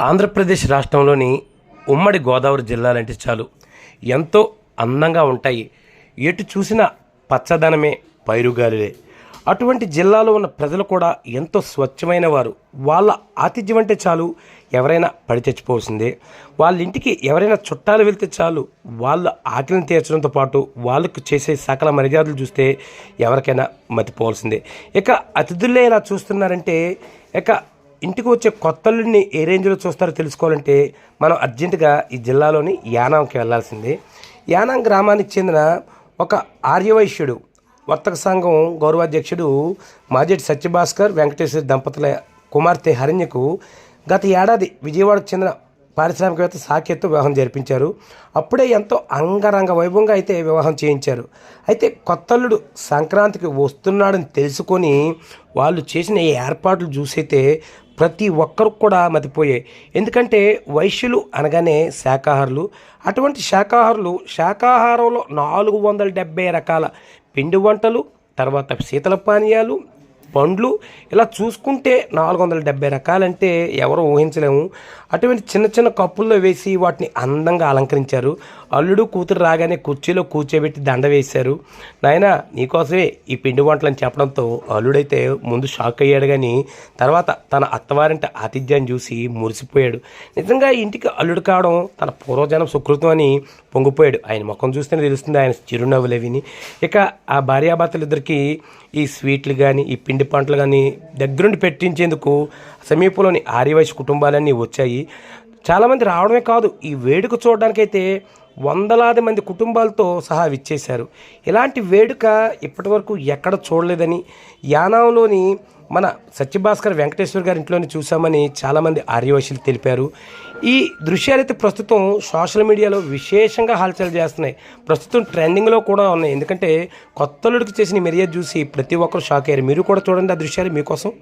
ఆంధ్రప్రదేశ్ రాష్ట్రంలోని ఉమ్మడి గోదావరి జిల్లాలంటే చాలు. ఎంతో అందంగా ఉంటాయి. ఎటు చూసినా పచ్చదనమే పైరుగాలిలే. అటువంటి జిల్లాలో ఉన్న ప్రజలు కూడా ఎంతో స్వచ్ఛమైన వారు. వాళ్ళ ఆతిథ్యం అంటే చాలు ఎవరైనా పడి తెచ్చిపోవలసిందే వాళ్ళ ఇంటికి ఎవరైనా చుట్టాలు వెళ్తే చాలు వాళ్ళ ఆకలిని తీర్చడంతో పాటు వాళ్ళకు చేసే సకల మర్యాదలు చూస్తే ఎవరికైనా మతిపోవాల్సిందే. ఇక అతిథులే ఇలా చూస్తున్నారంటే ఇక ఇంటికి వచ్చే కొత్తల్లుడిని ఏ రేంజ్లో చూస్తారో తెలుసుకోవాలంటే మనం అర్జెంటుగా ఈ జిల్లాలోని యానాంకి వెళ్ళాల్సిందే. యానాం గ్రామానికి చెందిన ఒక ఆర్యవైశ్యుడు వర్తక సంఘం గౌరవాధ్యక్షుడు మాజెటి సత్యభాస్కర్ వెంకటేశ్వర దంపతుల కుమార్తె హరణ్యకు గత ఏడాది విజయవాడకు చెందిన పారిశ్రామికవేత్త సాకేత్తో వివాహం జరిపించారు. అప్పుడే ఎంతో అంగరంగ వైభవంగా అయితే వివాహం చేయించారు. అయితే కొత్తల్లుడు సంక్రాంతికి వస్తున్నాడని తెలుసుకొని వాళ్ళు చేసిన ఈ ఏర్పాట్లు చూసైతే ప్రతి ఒక్కరు కూడా మతిపోయాయి ఎందుకంటే వైశ్యులు అనగానే శాకాహారులు. అటువంటి శాకాహారులు శాకాహారంలో నాలుగు వందల డెబ్బై రకాల పిండి వంటలు తర్వాత శీతల పానీయాలు పండ్లు. ఇలా చూసుకుంటే నాలుగు వందల డెబ్బై రకాలంటే ఎవరు ఊహించలేము. అటువంటి చిన్న చిన్న కప్పుల్లో వేసి వాటిని అందంగా అలంకరించారు. అల్లుడు కూతురు రాగానే కుర్చీలో కూర్చోబెట్టి దండ వేశారు. నాయన నీకోసమే ఈ పిండి వంటలని చెప్పడంతో అల్లుడైతే ముందు షాక్ అయ్యాడు కానీ తర్వాత తన అత్తవారింటి ఆతిథ్యాన్ని చూసి మురిసిపోయాడు. నిజంగా ఇంటికి అల్లుడు కావడం తన పూర్వజనం సుకృతం అని పొంగిపోయాడు. ఆయన ముఖం చూస్తేనే తెలుస్తుంది ఆయన చిరునవ్వులేవిని ఇక ఆ భార్యాభర్తలిద్దరికీ ఈ స్వీట్లు కానీ ఈ పిండి పంటలు కానీ దగ్గరుండి పెట్టించేందుకు సమీపంలోని ఆర్యవైశ్య కుటుంబాలన్నీ వచ్చాయి. చాలామంది రావడమే కాదు ఈ వేడుక చూడడానికైతే వందలాది మంది కుటుంబాలతో సహా విచ్చేశారు. ఇలాంటి వేడుక ఇప్పటివరకు ఎక్కడ చూడలేదని యానాంలోని మన సత్యభాస్కర్ వెంకటేశ్వర్ గారి ఇంట్లోనే చూశామని చాలామంది ఆర్యవైశ్యులు తెలిపారు. ఈ దృశ్యాలైతే ప్రస్తుతం సోషల్ మీడియాలో విశేషంగా హల్చల్ చేస్తున్నాయి. ప్రస్తుతం ట్రెండింగ్లో కూడా ఉన్నాయి. ఎందుకంటే కొత్తలుడికి చేసిన మెరియా చూసి ప్రతి ఒక్కరు షాక్ అయ్యారు. మీరు కూడా చూడండి ఆ దృశ్యాలు మీకోసం.